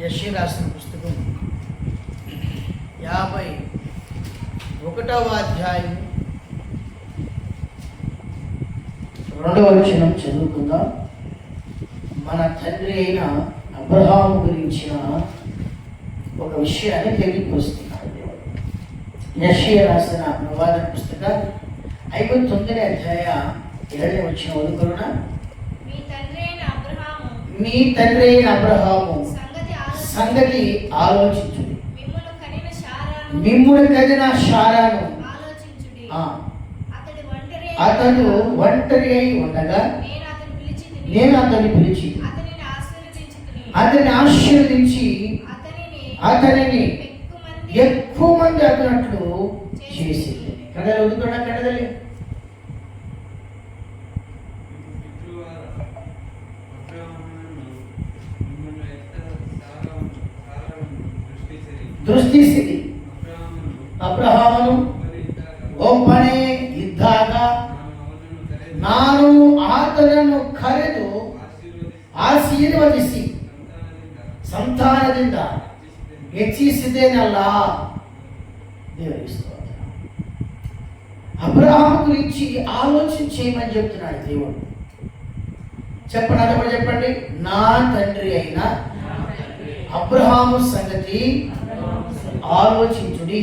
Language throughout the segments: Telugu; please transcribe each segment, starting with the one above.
యశి రాసిన పుస్తకం. యాభై ఒకటవ అధ్యాయం రెండవ వచనం చదువుకుందాం. మన తండ్రి అయిన అబ్రహాము గురించిన ఒక విషయాన్ని తెలియపరుస్తున్నాడు దేవుడు. యషియ రాసిన ప్రవాద పుస్తకం ఐదు తొమ్మిది అధ్యాయ ఏడవ వచ్చిన వదుకున్న మీ తండ్రి అయిన అబ్రహాము మీ తండ్రి అయిన అబ్రహాము సంగతి ఆలోచించి సంగతి ఆలోచించుడి మిమ్ముడు కదిన శారాను అతడు ఒంటరి అయి ఉండగా నేను అతను అతన్ని పిలిచి అతనిని ఆశీర్వదించి అతనిని ఎక్కువ మంది అతనట్లు చేసి కడలు కడదలి దృష్టి స్థితి అబ్రహామును ಒಬ್ಬನೇ ಇದ್ದಾಗ ನಾನು ಆತನನ್ನು ಕರೆದು ಆಶೀರ್ವದಿಸಿ ಸಂತಾನದಿಂದ ಹೆಚ್ಚಿಸಿದ್ದೇನಲ್ಲ దేవుడిస్తూ అబ్రహాం గురించి ఆలోచన చేయమని చెప్తున్నాడు దేవుడు. చెప్పండి చెప్పండి? నా తండ్రి అయిన అబ్రహాము సంగతి ఆలోచించుడి.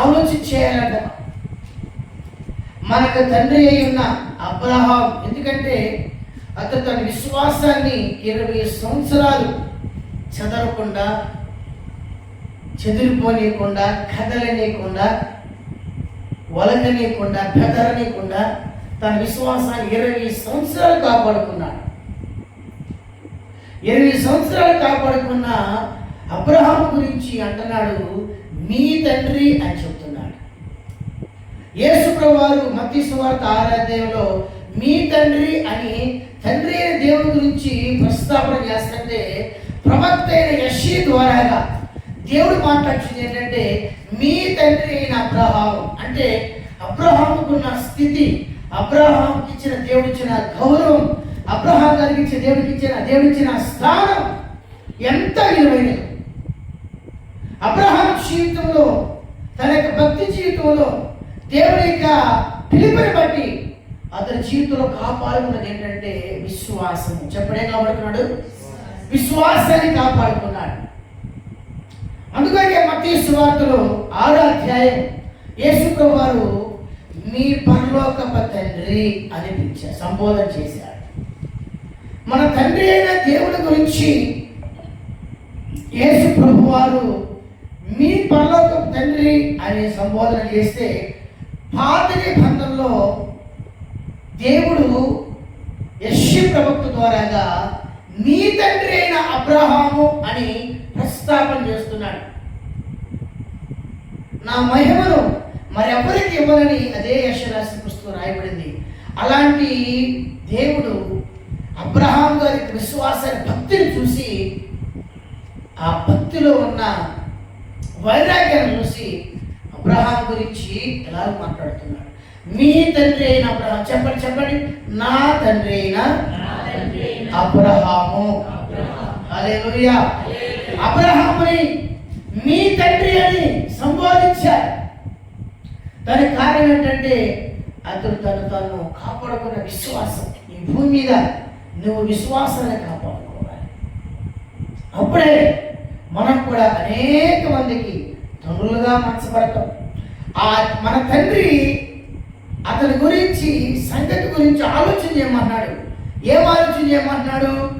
ఆలోచన చేయాలంట మనకు తండ్రి అయి ఉన్న అబ్రహాం ఎందుకంటే అతను తన విశ్వాసాన్ని ఇరవై సంవత్సరాలు చదవకుండా చెదిరిపోనీయకుండా కదలనీయకుండా వలకనీయకుండా బెదరనీయకుండా తన విశ్వాసాన్ని ఇరవై సంవత్సరాలు కాపాడుకున్నాడు. ఇరవై సంవత్సరాలు కాపాడుకున్న అబ్రహాం గురించి అంటున్నాడు మీ తండ్రి అని చెప్తున్నాడు. యేసుప్రభు వారు మత్తి సువార్త ఆరాధ్యంలో మీ తండ్రి అని తండ్రి అయిన దేవుని గురించి ప్రస్తావన చేస్తుంటే ప్రవక్త అయిన యశీ ద్వారాగా దేవుడు మాట్లాడుతుంది ఏంటంటే మీ తండ్రి అయిన అబ్రహాం అంటే అబ్రహాముకున్న స్థితి అబ్రహాంకి ఇచ్చిన దేవుడిచ్చిన గౌరవం అబ్రహాం గారికి ఇచ్చిన దేవుడికి ఇచ్చిన దేవుడిచ్చిన స్థానం ఎంత విలువైనది. అబ్రహాం జీవితంలో తన యొక్క భక్తి జీవితంలో దేవుడి యొక్క పిలుపుని బట్టి అతని జీవితంలో కాపాడుకున్నది ఏంటంటే విశ్వాసం చెప్పడే కాపాడుకున్నాడు? విశ్వాసాన్ని కాపాడుకున్నాడు. అందుకనే మత్తీ సువార్తలో ఆరో అధ్యాయం యేసుప్రభు వారు మీ పరలోకప తండ్రి అని పిలిచారు సంబోధన చేశారు. మన తండ్రి అయిన దేవుని గురించి యేసు ప్రభు వారు మీ పరలోకపు తండ్రి అనే సంబోధన చేస్తే పాత నిబంధనలో దేవుడు యశ్య ప్రవక్త ద్వారాగా మీ తండ్రి అయిన అబ్రహాము అని ప్రస్తాపన చేస్తున్నాడు. నా మహిమను మరెవరికి ఇవ్వనని అదే యశరాశి పుస్తకం రాయబడింది. అలాంటి దేవుడు అబ్రహాం గారి విశ్వాసాన్ని భక్తిని చూసి ఆ భక్తిలో ఉన్న వైరాగ్యాన్ని చూసి అబ్రహాం గురించి ఎలా మాట్లాడుతున్నాడు. మీ తండ్రి అయిన అబ్రహాం చెప్పండి చెప్పండి. నా తండ్రి అయిన అబ్రహాము. హల్లెలూయా. అబ్రహాముని మీ తండ్రి అని సంబోధించారు. దాని కారణం ఏంటంటే అతడు తను తను కాపాడుకున్న విశ్వాసం ఈ భూమి మీద. నువ్వు విశ్వాసాన్ని కాపాడుకోవాలి. అప్పుడే మనం కూడా అనేక మందికి తండ్రులుగా మార్చబడతాం ఆ మన తండ్రి అతని గురించి సంగతి గురించి ఆలోచన చేయమన్నాడు. ఏం ఆలోచన చేయమన్నాడు?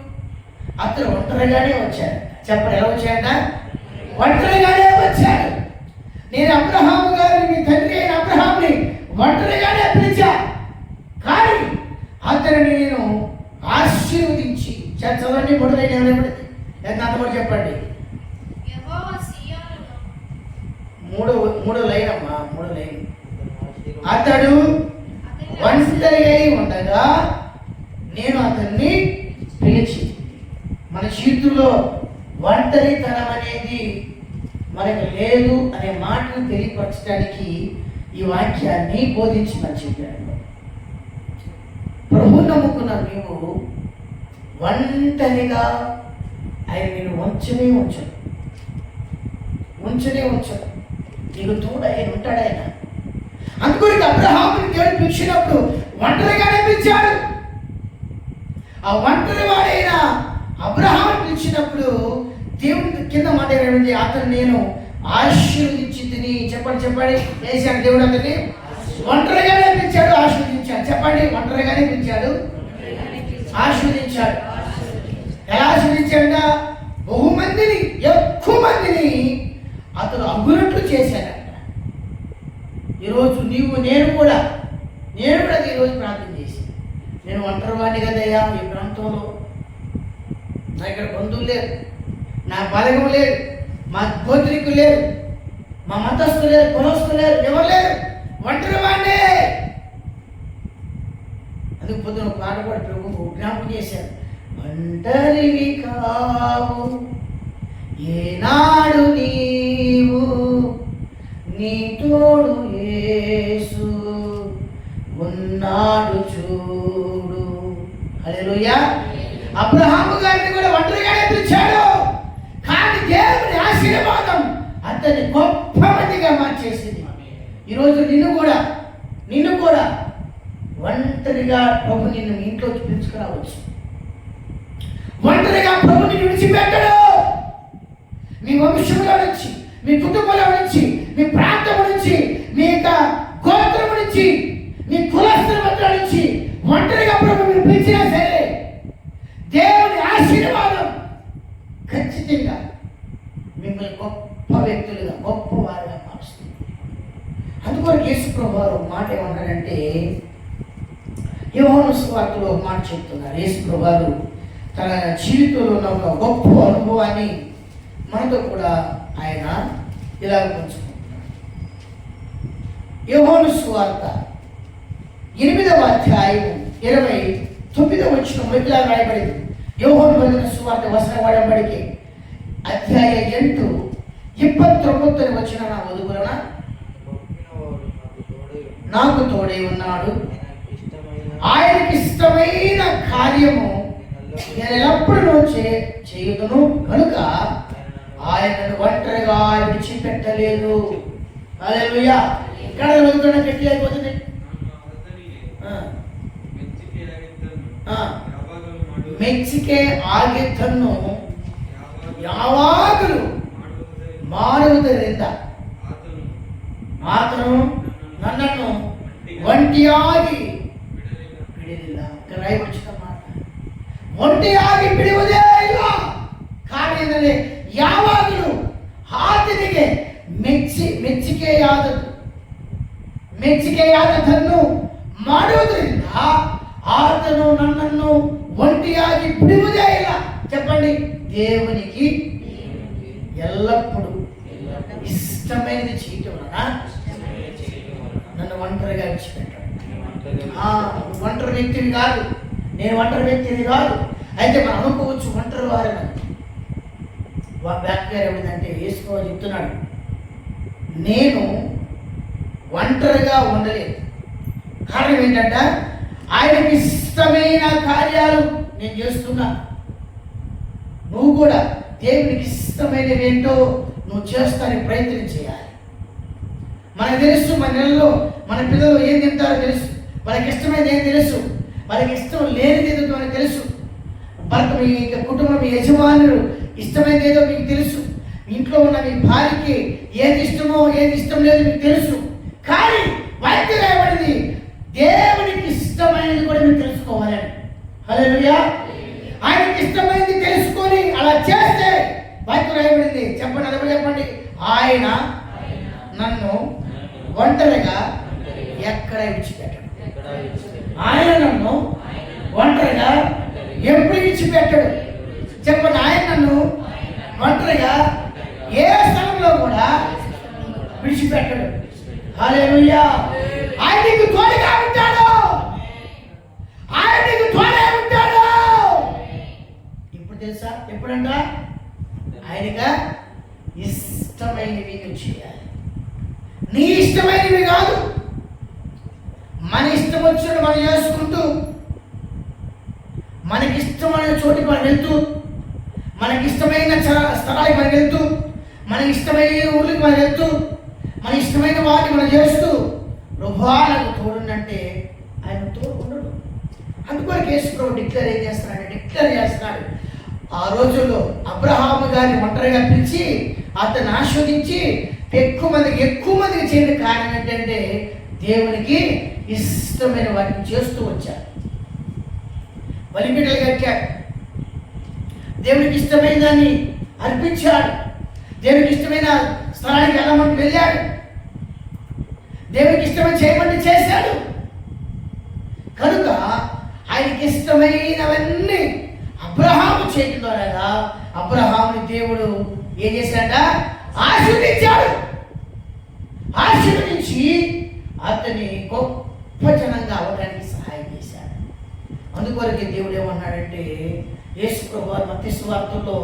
అతను ఒంటరిగానే వచ్చాడు. చెప్పరు ఎలా వచ్చాడ ఒంటరిగానే వచ్చాడు. నేను అబ్రహాము గారిని మీ తండ్రి అయిన అబ్రహాంని ఒంటరిగానే పిలిచా. కానీ అతనిని నేను ఆశీర్వదించి చ- చదవండి మూడు ఎంత కూడా చెప్పండి. మూడు మూడు లైన్ అమ్మా మూడు లైన్. అతడు ఒంటరి అయి ఉండగా నేను అతన్ని పిలిచి మన జీవితంలో ఒంటరితనం అనేది మనకు లేదు అనే మాటను తెలియపరచడానికి ఈ వాక్యాన్ని బోధించమని చెప్పాడు. ప్రభు నమ్ముకున్న మేము ఒంటరిగా ఆయన నేను ఉంచనే ఉంచను ఉంచనే ఉంచను నీకు తోడు ఆయన ఉంటాడు ఆయన అందుకని అబ్రహాముని దేవుడు పిలిచినప్పుడు ఒంటరిగానే పిలిచాడు ఆ ఒంటరి వాడైన అబ్రహాం పిలిచినప్పుడు దేవుడి కింద మాట ఏమైంది అతను నేను ఆశీర్వదించి తిని చెప్పండి చెప్పండి. వేశాడు దేవుడు అతన్ని. ఒంటరిగానే పిలిచాడు ఆశీర్వదించాడు. చెప్పండి ఒంటరిగానే పిలిచాడు ఆశీర్వదించాడు. ఎలా ఆశీర్వదించాడ బహుమందిని ఎక్కువ మందిని అతను అగ్గునట్లు చేశాడంట. ఈరోజు నీవు నేను కూడా నేను కూడా ఈరోజు ప్రార్థన చేసి నేను ఒంటరి కదయ్యా ఈ ప్రాంతంలో నా ఇక్కడ బంధువులు లేరు నా బలగం లేరు మా గోత్రికు లేరు మా మతస్థు లేరు కులస్థు లేరు ఎవరు లేరు? ఒంటరి అందుకు పొద్దున పాట కూడా ప్రభు జ్ఞాపకం చేశారు ఒంటరివి కావు. ఏనాడు నీవు నీ తోడు యేసు ఉన్నాడు చూడు. హల్లెలూయా. అబ్రహాము గారిని కూడా ఒంటరిగానే పిలిచాడు. కానీ దేవుని ఆశీర్వాదం అతన్ని గొప్ప మందిగా మార్చేసింది. ఈరోజు నిన్ను కూడా నిన్ను కూడా ఒంటరిగా ప్రభు నిన్ను ఇంట్లో ఇంట్లోకి పిలుచుకురావచ్చు. ఒంటరిగా ప్రభు నిన్ను విడిచిపెట్టడు. మీ వంశంలో నుంచి మీ కుటుంబంలో నుంచి మీ ప్రాంతం నుంచి మీ యొక్క గోత్రం నుంచి మీ కులస్తుల మధ్య నుంచి ఒంటరిగా ప్రభు మీరు పిలిచినా సరే దేవుని ఆశీర్వాదం ఖచ్చితంగా మిమ్మల్ని గొప్ప వ్యక్తులుగా గొప్ప వారిగా మారుస్తుంది అందుకని యేసు ప్రభు వారు మాట ఏమన్నారంటే యోహోను స్వార్థలో ఒక మాట చెప్తున్నారు. యేసు ప్రభు వారు తన జీవితంలో ఉన్న ఒక గొప్ప అనుభవాన్ని మనతో కూడా ఆయన ఇలా పంచుకుంటున్నాడు. యోహోను స్వార్త ఎనిమిదవ అధ్యాయం ఇరవై తొమ్మిదవ వచ్చిన ఇలా రాయబడింది. యోహోను పొందిన సువార్త వసన వాడబడికి. అధ్యాయ ఎంటు ఇప్పత్తొమ్మిది వచ్చిన నా వదుగులన నాకు తోడే ఉన్నాడు. ఆయనకి ఇష్టమైన కార్యము నేను ఎప్పుడూ చేయుదును. కనుక ఆయనను ఒంటరిగా విడిచిపెట్టలేదు హల్లెలూయా ఇక్కడ చదువుతున్న గట్టి అయిపోతుంది ఆ, ఆ. ಮೆಚ್ಚಿಕೆ ಆಗಿದ್ದನ್ನು ಯಾವಾಗಲೂ ಮಾಡುವುದರಿಂದ ಆತನು ನನ್ನನ್ನು ಒಂಟಿಯಾಗಿ ಬಿಡಲಿಲ್ಲ ఇక్కడ రాయబడిన మాట ಒಂಟಿಯಾಗಿ ಬಿಡುವುದೇ ಇಲ್ಲ ಕಾರ್ಯದಲ್ಲಿ ಯಾವಾಗಲೂ ಆತನಿಗೆ ಮೆಚ್ಚಿ ಮೆಚ್ಚಿಕೆಯಾದದ್ದು ಮೆಚ್ಚಿಕೆಯಾದದ್ದನ್ನು ಮಾಡುವುದರಿಂದ ಆತನು ನನ್ನನ್ನು ಒಂಟಿಯಾಗಿ ಬಿಡುವುದೇ ಇಲ್ಲ చెప్పండి దేవునికి ఎల్లప్పుడూ ఇష్టమైనది చేయటం వలన నన్ను ఒంటరిగా ఇచ్చిపెట్టాడు ఒంటరి వ్యక్తిని కాదు నేను ఒంటరి వ్యక్తిని కాదు అయితే మనం అనుకోవచ్చు ఒంటరి వారిని వ్యాఖ్య ఏమిటంటే వేసుకో చెప్తున్నాడు నేను ఒంటరిగా ఉండలేదు. కారణం ఏంటంట? ఆయనకి ఇష్టమైన కార్యాలు నేను చేస్తున్నా. నువ్వు కూడా దేవునికి ఇష్టమైనవి ఏంటో నువ్వు చేస్తానికి ప్రయత్నం చేయాలి. మనకు తెలుసు మన నెలలో మన పిల్లలు ఏం తింటారో తెలుసు. వాళ్ళకి ఇష్టమైనది ఏం తెలుసు? వాళ్ళకి ఇష్టం లేనిది ఏదో మనకు తెలుసు. భర్త మీ కుటుంబం యజమానులు ఇష్టమైనది ఏదో మీకు తెలుసు. మీ ఇంట్లో ఉన్న మీ భార్యకి ఏది ఇష్టమో ఏది ఇష్టం లేదో మీకు తెలుసు. కానీ వైద్య రాయబడింది దేవునికి ఇష్టమైనది కూడా మీరు తెలుసుకోవాలని హలో ఆయనకి ఇష్టమైనది తెలుసుకొని అలా చేస్తే వాక్యం రాయబడింది చెప్పండి అదే చెప్పండి. ఆయన నన్ను ఒంటరిగా ఎక్కడ విడిచిపెట్టడు. ఆయన నన్ను ఒంటరిగా ఎప్పుడు విడిచిపెట్టడు. చెప్పండి ఒంటరిగా ఏ స్థలంలో కూడా విడిచిపెట్టడు. హల్లెలూయా. ఆయన నీకు తోడుగా ఉంటాడు. ఆయన నీకు తోడే ఉంటాడు. ఇప్పుడు తెలుసా? ఎప్పుడంట? ఆయనగా ఇష్టమైనవి నువ్వు చేయాలి. నీ ఇష్టమైనవి కాదు. మన ఇష్టం వచ్చినట్టు మనం చేసుకుంటూ మనకి ఇష్టమైన చోటికి మనం వెళ్తూ మనకి ఇష్టమైన చ- స్థలానికి మనం వెళ్తూ మనకి ఇష్టమైన ఊళ్ళకి మనం వెళ్తూ మన ఇష్టమైన వాటిని మనం చేస్తూ ప్రభాలకు తోడునంటే ఆయన తోడు ఉండడు. అందుకొరకు యేసుప్రభు డిక్లేర్ ఏం చేస్తున్నాడు డిక్లేర్ చేస్తున్నాడు. ఆ రోజుల్లో అబ్రహాము గారిని ఒంటరిగా పిలిచి అతను ఆస్వాదించి ఎక్కువ మందికి ఎక్కువ మందికి చేయడం కారణం ఏంటంటే దేవునికి ఇష్టమైన వాటిని చేస్తూ వచ్చారు. బలిపీటలు కట్టాడు దేవునికి ఇష్టమైన దాన్ని అర్పించాడు. దేవునికి ఇష్టమైన స్థలానికి వెళ్ళమని వెళ్ళాడు. దేవునికి ఇష్టమైన చేయమని చేశాడు. కనుక ఆయనకి ఇష్టమైనవన్నీ అబ్రహాము చేయడం ద్వారా అబ్రహాముని దేవుడు ఏం చేశాడ ఆశీర్వదించాడు. ఆశీర్వదించి అతని గొప్ప జనంగా అవడానికి అందుకొరకే దేవుడు ఏమన్నాడంటే యేసు ప్రభు మత్తి సువార్తల్లో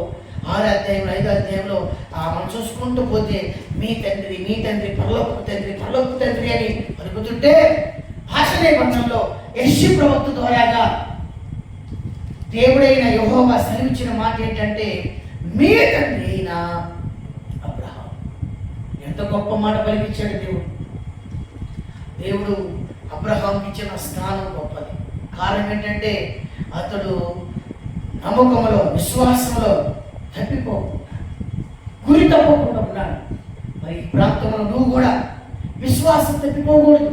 ఆరో అధ్యాయంలో ఐదో అధ్యాయంలో ఆ మనం చూసుకుంటూ పోతే మీ తండ్రి మీ తండ్రి పరలోక తండ్రి పరలోక తండ్రి అని పలుకుతుంటే భాషలే మంచంలో యశు ప్రవక్త ద్వారాగా దేవుడైన యహోవా సెలవిచ్చిన మాట ఏంటంటే మీ తండ్రి అయిన అబ్రహం. ఎంత గొప్ప మాట పలికించాడు దేవుడు. దేవుడు అబ్రహాంకి ఇచ్చిన స్థానం గొప్పది. కారణం ఏంటంటే అతడు నమ్మకంలో విశ్వాసంలో తప్పిపోకుండా గురి తప్పకుండా ఉన్నాడు. మరి ఈ ప్రాంతంలో నువ్వు కూడా విశ్వాసం తప్పిపోకూడదు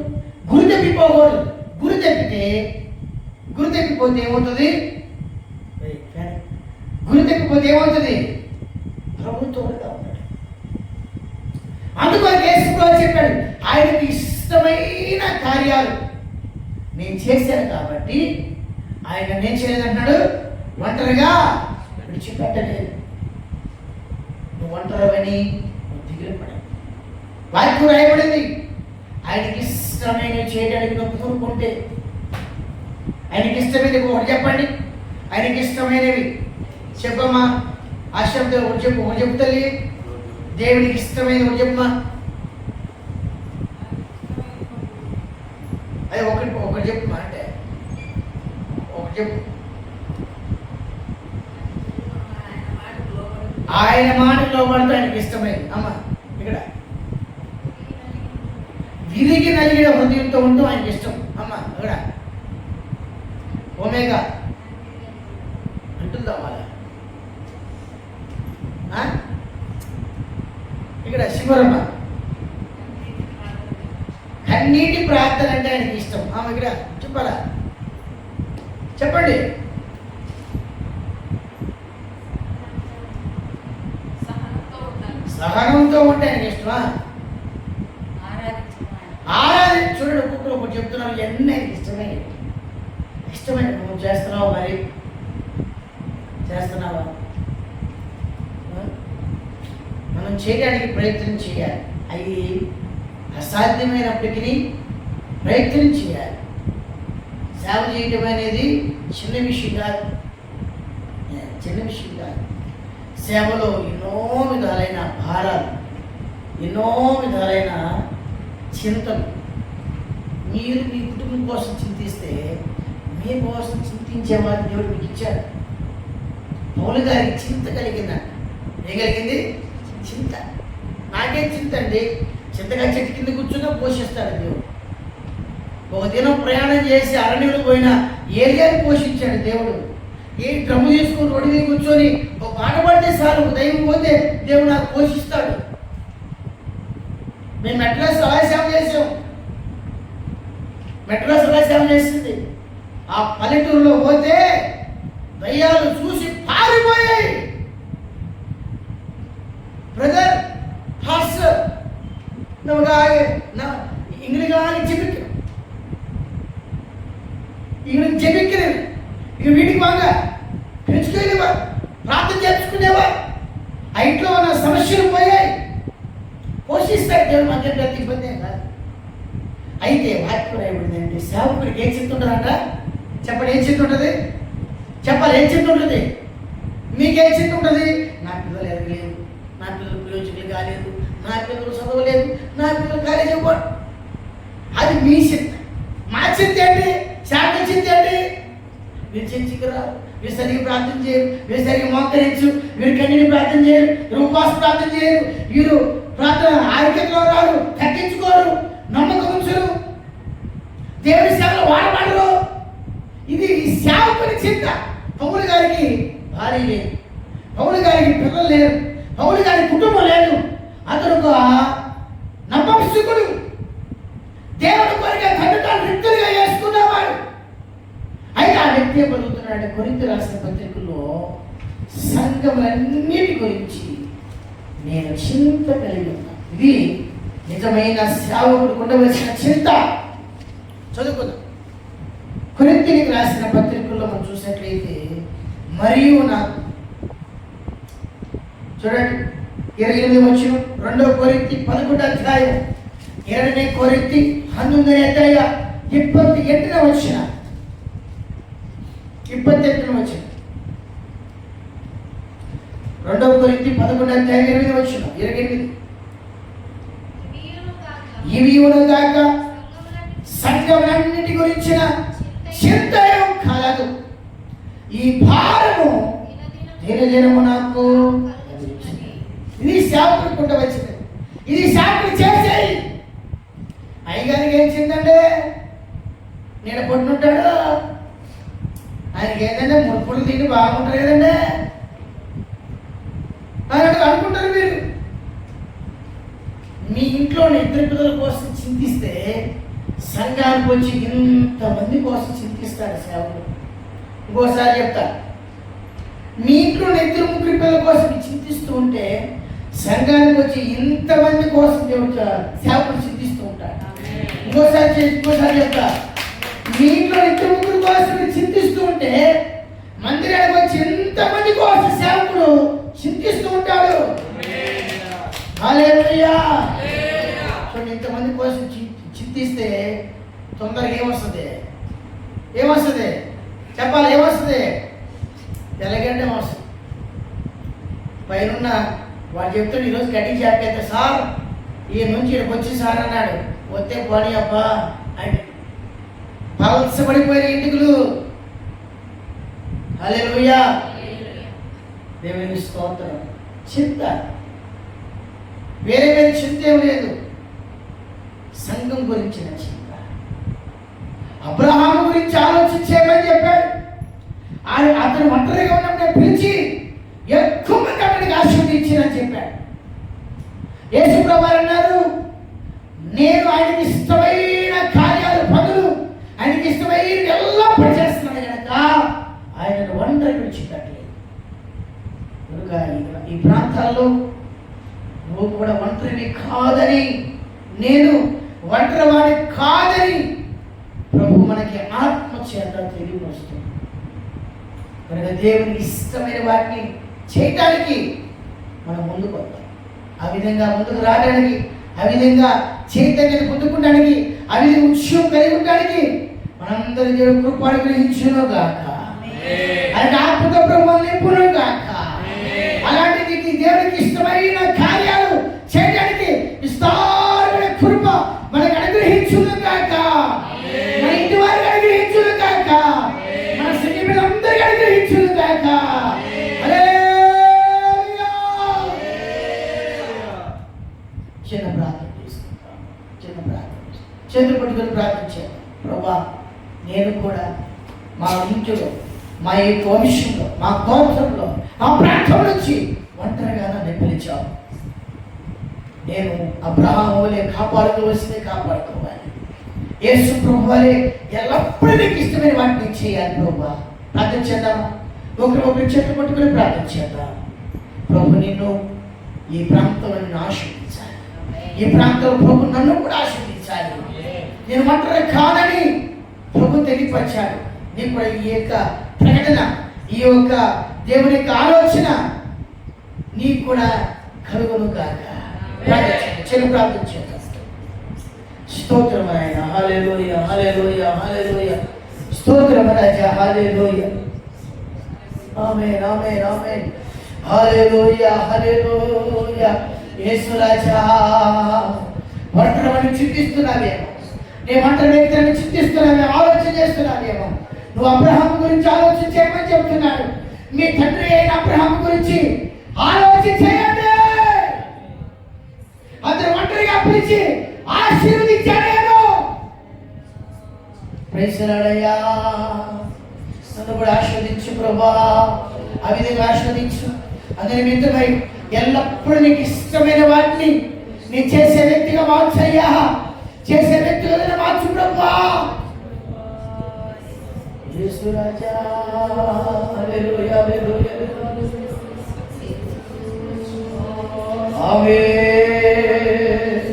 గురి తప్పిపోకూడదు. గురి తప్పితే గురి తప్పిపోతే ఏమవుతుంది? గురి తప్పిపోతే ఏమవుతుంది? ప్రభుత్వంగా ఉన్నాడు. అందుకని చెప్పాడు ఆయనకి ఇష్టమైన కార్యాలు నేను చేశాను కాబట్టి ఆయన నేను చేయలేదంటున్నాడు ఒంటరిగా విడిచిపెట్టలేదు. నువ్వు ఒంటరివని దిగులు పడదు వాక్యం రాయబడింది. ఆయనకి ఇష్టమైనవి చేయడానికి నువ్వు కోరుకుంటే ఆయనకి ఇష్టమైనవి ఒకటి చెప్పండి. ఆయనకి ఇష్టమైనవి చెప్పమ్మా. ఆ శబ్దం ఒకటి చెప్పు. ఒకటి చెప్పు తల్లి. దేవునికి ఇష్టమైన ఒకటి చెప్పమ్మా. అది ఒకటి ఒకటి చెప్పు అంటే ఒకటి చెప్పు. ఆయన మాట పడితే ఆయనకి ఇష్టమైంది. అమ్మ ఇక్కడ. విరిగి నలిగిన హృదయంతో ఉంటూ ఆయనకి ఇష్టం. అమ్మ ఇక్కడ ఒమేగా. అంటుందా వాళ్ళ? ఇక్కడ శివరమ్మ. కన్నీటి ప్రార్థన అంటే ఆయనకి ఇష్టం. ఆమె ఇక్కడ చెప్పాలా? చెప్పండి. సహనంతో ఉంటే ఆయనకి ఇష్టమా? ఆరాధన చూడండి ఒక్కొక్కరు ఒకటి చెప్తున్నావు ఎన్ని ఆయనకి ఇష్టమే. ఇష్టమైన నువ్వు చేస్తున్నావు మరి? చేస్తున్నావా? మనం చేయడానికి ప్రయత్నం చేయాలి. అవి అసాధ్యమైనప్పటికీ ప్రయత్నం చేయాలి. సేవ చేయటం అనేది చిన్న విషయం కాదు. చిన్న విషయం కాదు. సేవలో ఎన్నో విధాలైన భారాలు ఎన్నో విధాలైన చింతలు. మీరు మీ కుటుంబం కోసం చింతిస్తే మీ కోసం చింతించే వారి దేవుడు మీకు ఇచ్చాడు. పౌలు గారికి చింత కలిగిందంట ఏం కలిగింది? చింత. నాకేం చింత అండి? చింతకాయ చెట్టు కింద కూర్చున్నా పోషిస్తాడు దేవుడు. ఒక దినం ప్రయాణం చేసి అరణ్యుడు పోయిన ఏరియాని పోషించాడు దేవుడు. ఏ డ్రమ్ము తీసుకుని రోడ్డు మీద కూర్చొని ఒక పాట పడితే చాలు ఒక దైవం పోతే దేవుడు నాకు పోషిస్తాడు. మేము మెట్రాస్ అలా సేవ చేసాం మెట్రాస్ అలా సేవ చేసింది. ఆ పల్లెటూరులో పోతే దయ్యాలు చూసి పారిపోయాయి. బ్రదర్ పాస్టర్ నమ్మగా ఇంగ్లీగా చెబిక్కిన ఇంగ్లీష్ చెబిక్కినవి ఇక వీటికి బాగా పెంచుకునేవా ప్రార్థన చేసుకునేవా ఆ ఇంట్లో ఉన్న సమస్యలు పోయాయి పోషిస్తాడు దేవుడు మాకే ప్రతి ఇబ్బంది ఏం కాదు అయితే వాక్యం రాయబడిందంటే సేవకుడికి ఏం చింత ఉంటుందంట చెప్పండి ఏం చింత ఉంటుంది చెప్పాలి ఏం చింత ఉంటుంది మీకేం చింత ఉంటుంది నా పిల్లలు ఎదగలేదు నా పిల్లలు ప్రయోజకులు కాలేదు నా పిల్లలు చదవలేదు నా పిల్లలు కాలేజీ పోడు అది మీ చింత మా చింత ఏంటి? శాఖ చింత ఏంటి? మీరు చర్చికి రారు వీరు సరిగ్గా ప్రార్థన చేయరు మీరు సరిగ్గా మోకరించు వీరు కన్నీని ప్రార్థన చేయరు వీరు ఉపవాస ప్రార్థన చేయరు వీరు ప్రార్థన ఆరోగ్యంలో రారు తగ్గించుకోరు నమ్మకం ఉంచరు. దేవుని సేవలో వాడబడరు. ఇది ఈ సేవకుని చింత పౌలు గారికి భార్య లేదు. పౌలు గారికి పిల్లలు లేరు. పౌలు గారి కుటుంబం లేదు. అతను ఒక నమ్మకస్తుకుడు దేవుడు కొరిక తండ్రి రిక్తులుగా చేసుకున్నవాడు అయితే ఆ వ్యక్తి పొందుతున్నాడు కొరింత రాసిన పత్రికల్లో సంఘములన్నిటి గురించి నేను చింత కలిగి ఉన్నాను ఇది నిజమైన సేవకుడు ఉండవలసిన చింత. చదువుకుందాం. కొరింతికి రాసిన పత్రికల్లో మనం చూసినట్లయితే మరియు నాకు చూడండి. ఇరవై ఎనిమిది వచ్చిన రెండవ కొరింతి పదకొండు అధ్యాయం ಎರಡನೇ ಕೊರಿಂತಿ ಹನ್ನೊಂದನೇ ಅಧ್ಯಾಯ ಇಪ್ಪತ್ತು ಎಂಟನೇ ವಚನ ಇಪ್ಪತ್ತೆಂಟನೇ ವಚನ రెండవ కొరింతి పదకొండు అధ్యాయం ఎనిమిది వచ్చిన ఇరవై ఎనిమిది వీరును కాక ఇవి ఉన్నదాకా సంఘములన్నీ సంఘములన్నిటి గురించిన చింతయం కలదు ఈ భారము దినదినము దినదినము నాకు కలుగుచున్నది. ఇది సేవకుడు వచ్చింది. ఇది సేవకుడు చేసేయి అయ్యగారికి ఏం చెందండి నేను పొట్టునుంటాడు ఆయనకి ఏంటంటే మురుపులు తిని బాగుంటారు కదండి. అన్నట్టు అనుకుంటారు మీరు. మీ ఇంట్లో ఇద్దరు పిల్లల కోసం చింతిస్తే సంఘానికి వచ్చి ఇంతమంది కోసం చింతిస్తాడు సేవకుడు ఇంకోసారి చెప్తా మీ ఇంట్లో ఇద్దరు ముగ్గురు పిల్లల కోసం చింతిస్తూ ఉంటే సంఘానికి వచ్చి ఇంతమంది కోసం దేవుడు సేవకుడు చింతిస్తూ ఉంటాడు. ఇంకోసారి ఇంకోసారి చెప్తా. మీ ఇంట్లో ఇద్దరు ముగ్గురు కోసం చింతిస్తూ ఉంటే మందిరానికి వచ్చి ఇంతమంది కోసం సేవకుడు చింతిస్తూ ఉంటాడు చూడండి ఇంతమంది కోసం చింతిస్తే తొందరగా ఏమొస్తుంది? ఏమొస్తుంది? చెప్పాలి? ఏమొస్తుంది? తెల్లగడ్డ వస్తుంది. పైన వాడు చెప్తాడు ఈరోజు కటింగ్ షాప్ అయితే సార్ ఈ నుంచి ఇక్కడికి వచ్చి సార్ అన్నాడు. వస్తే పోనీ అబ్బా అండ్ పలసపడిపోయిన ఇంటికులు హల్లెలూయా. దేవుని స్తోత్రం. చింత వేరే వేరే చింత ఏం లేదు. సంఘం గురించిన చింత అబ్రహాము గురించి ఆలోచించేమని చెప్పాడు. ఆయన అతను ఒంటరిగా ఉన్నప్పుడు పిలిచి ఎక్కువ మంది అతనికి ఆశీర్వదించినని చెప్పాడు. యేసుప్రభు అన్నారు నేను ఆయనకి ఇష్టమైన కార్యాలు పనులు ఆయనకి ఇష్టమైన ఎల్లప్పుడూ చేస్తున్నాను కనుక ఆయనను ఒంటరి విడిచిపెట్టలేదు. కనుక ఈ ప్రాంతాల్లో నువ్వు కూడా ఒంటరివి కాదని నేను ఒంటరి వాడి కాదని ప్రభు మనకి ఆత్మ చేత తెలియవస్తుంది కనుక దేవునికి ఇష్టమైన వాటిని చేయటానికి మనం ముందుకు వద్దాం. ఆ విధంగా ముందుకు రావడానికి ఆ విధంగా చైతన్యం పొందుకోవడానికి ఆ విధంగా ఉత్సవం కలిగి ఉండడానికి మనందరి దేవుడు కృపాను గ్రహించును మా యొక్క వంశంలో మా గోత్రంలో మా ప్రాంతం నుంచి ఒంటరిగా నన్ను పిలిచావు. నేను అబ్రహాం వలె కాపాడుకోవలసిందే కాపాడుకోవాలి. యేసు ప్రభు వలె ఎల్లప్పుడూ నీకు ఇష్టమైన వాటిని చేయాలి ప్రభు. ప్రార్థన చేద్దామా? ఒకరి ఒకరి చెట్టు పట్టుకుని ప్రార్థన చేద్దాం. ప్రభు నిన్ను ఈ ప్రాంతంలో నిన్ను ఆశీర్వదించాలి. ఈ ప్రాంతంలో ప్రభు నన్ను కూడా ఆశీర్వదించాలి. నేను ఒంటరి కాదని ప్రభు తెలియపరిచాడు. నీకు కూడా ఈ యొక్క ప్రకటన ఈ యొక్క దేవుని యొక్క ఆలోచన నీకు కూడా కలుగును కాక. చిన్న ప్రార్థన చేద్దాం స్తోత్రం ఆయన. హల్లెలూయ హల్లెలూయ హల్లెలూయ. స్తోత్రం రాజా హల్లెలూయ. ఆమేన్ ఆమేన్ ఆమేన్. హల్లెలూయ హల్లెలూయ. యేసు రాజా. ఒంటరిని చింతిస్తున్నావేమో నీ ఒంటరి వ్యక్తులను చింతిస్తున్నావేమో ఆలోచన చేస్తున్నావేమో. నువ్వు అబ్రహాం గురించి ఆలోచన చేయమని చెప్తున్నాడు. మీ తండ్రి అయిన అబ్రహాం గురించి ఆలోచన చేయండి. అతను ఒంటరిగా పిలిచి ఆశీర్వదించాడు నేను ప్రైసలాడయ్యా నన్ను కూడా ఆస్వాదించు ప్రభా. ఆ విధంగా ఆస్వాదించు అదే నిమిత్తమై ఎల్లప్పుడూ నీకు ఇష్టమైన వాటిని నీ చేసే వ్యక్తిగా మార్చయ్యా చేసే వ్యక్తిగా మార్చు ప్రభా. యేసు రాజా hallelujah hallelujah amen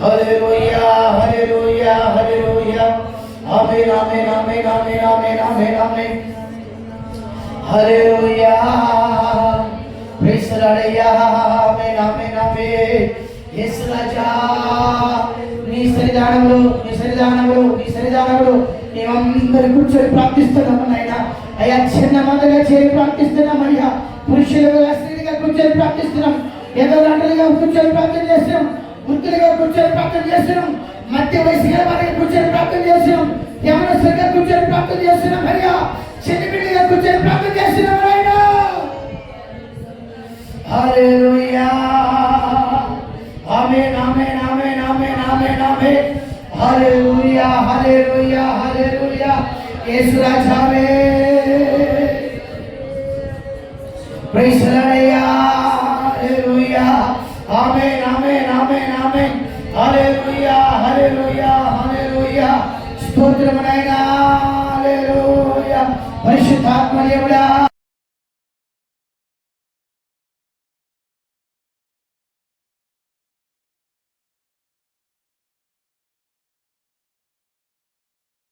hallelujah hallelujah hallelujah amen amen amen amen amen amen amen hallelujah praise the lord అయ్యా ఆమేన్ ఆమేన్ ఆమేన్ యేసు రాజా నీ సన్నిధానంలో నీ సన్నిధానంలో నీ సన్నిధానంలో మేమందరూ కూర్చొని ప్రార్థిస్తున్నాము నాయన. అయ్యా చిన్న మందగా చేరి ప్రార్థిస్తున్నాం అయ్యా. పురుషులుగా స్త్రీలుగా కూర్చొని ప్రార్థిస్తున్నాం. ఏదో నంటలుగా కూర్చొని ప్రార్థన చేస్తున్నాం. వృద్ధులుగా కూర్చొని ప్రార్థన చేస్తున్నాం. మధ్య వయసు గల వారిగా కూర్చొని ప్రార్థన చేస్తున్నాం. యవనస్తులుగా కూర్చొని ప్రార్థన చేస్తున్నాం అయ్యా. చిన్న బిడ్డగా కూర్చొని ప్రార్థన చేస్తున్నాం. యేసు రాజావే ప్రైజ్ ది లార్డ్ అయ్యా హల్లెలూయా ఆమేన్ ఆమేన్ ఆమేన్ ఆమేన్ హల్లెలూయా హల్లెలూయా హల్లెలూయా స్తోత్రం నాయనా హల్లెలూయా పరిశుద్ధాత్మ దేవుడా